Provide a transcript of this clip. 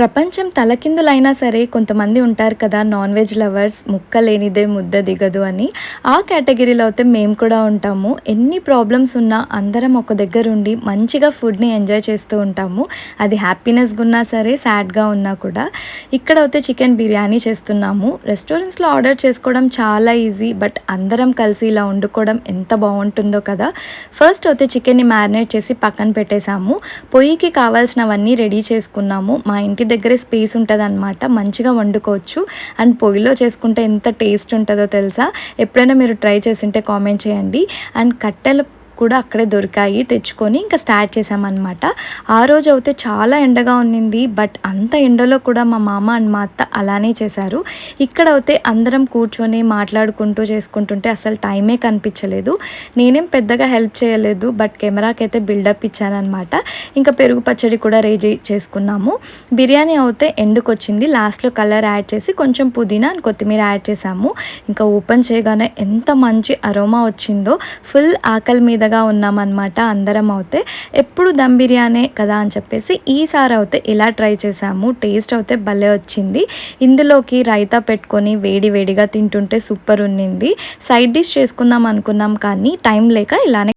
ప్రపంచం తలకిందులైనా సరే కొంతమంది ఉంటారు కదా నాన్ వెజ్ లవర్స్ ముక్క లేనిదే ముద్ద దిగదు అని. ఆ కేటగిరీలో అయితే మేము కూడా ఉంటాము. ఎన్ని ప్రాబ్లమ్స్ ఉన్నా అందరం ఒక దగ్గర ఉండి మంచిగా ఫుడ్ని ఎంజాయ్ చేస్తూ ఉంటాము. అది హ్యాపీనెస్గా ఉన్నా సరే సాడ్గా ఉన్నా కూడా. ఇక్కడ అయితే చికెన్ బిర్యానీ చేస్తున్నాము. రెస్టారెంట్స్లో ఆర్డర్ చేసుకోవడం చాలా ఈజీ బట్ అందరం కలిసి ఇలా వండుకోవడం ఎంత బాగుంటుందో కదా. ఫస్ట్ అయితే చికెన్ని మ్యారినేట్ చేసి పక్కన పెట్టేశాము. పొయ్యికి కావాల్సినవన్నీ రెడీ చేసుకున్నాము. మా ఇంటి దగ్గరే స్పేస్ ఉంటుంది అనమాట మంచిగా వండుకోవచ్చు. అండ్ పొయ్యిలో చేసుకుంటే ఎంత టేస్ట్ ఉంటుందో తెలుసా? ఎప్పుడైనా మీరు ట్రై చేసింటే కామెంట్ చేయండి. అండ్ కట్టెల కూడా అక్కడే దొరికాయి తెచ్చుకొని ఇంకా స్టార్ట్ చేసామన్నమాట ఆ రోజు అయితే చాలా ఎండగా ఉన్నింది బట్ అంత ఎండలో కూడా మా మామ అండ్ మా అత్త అలానే చేశారు. ఇక్కడ అయితే అందరం కూర్చొని మాట్లాడుకుంటూ చేసుకుంటుంటే అసలు టైమే కనిపించలేదు. నేనేం పెద్దగా హెల్ప్ చేయలేదు బట్ కెమెరాకి అయితే బిల్డప్ ఇచ్చానమాట ఇంకా పెరుగు పచ్చడి కూడా రెడీ చేసుకున్నాము. బిర్యానీ అయితే ఎండుకొచ్చింది లాస్ట్లో కలర్ యాడ్ చేసి కొంచెం పుదీనా అండ్ కొత్తిమీర యాడ్ చేసాము ఇంకా ఓపెన్ చేయగానే ఎంత మంచి అరోమా వచ్చిందో ఫుల్ ఆకలి మీద మీదగా ఉన్నామన్నమాట అందరం అయితే ఎప్పుడు దమ్ బిర్యానీ కదా అని చెప్పేసి ఈసారి అయితే ఇలా ట్రై చేసాము. టేస్ట్ అయితే భలే వచ్చింది. ఇందులోకి రైతా పెట్టుకొని వేడి వేడిగా తింటుంటే సూపర్ ఉన్నింది. సైడ్ డిష్ చేసుకుందాం అనుకున్నాం కానీ టైం లేక ఇలానే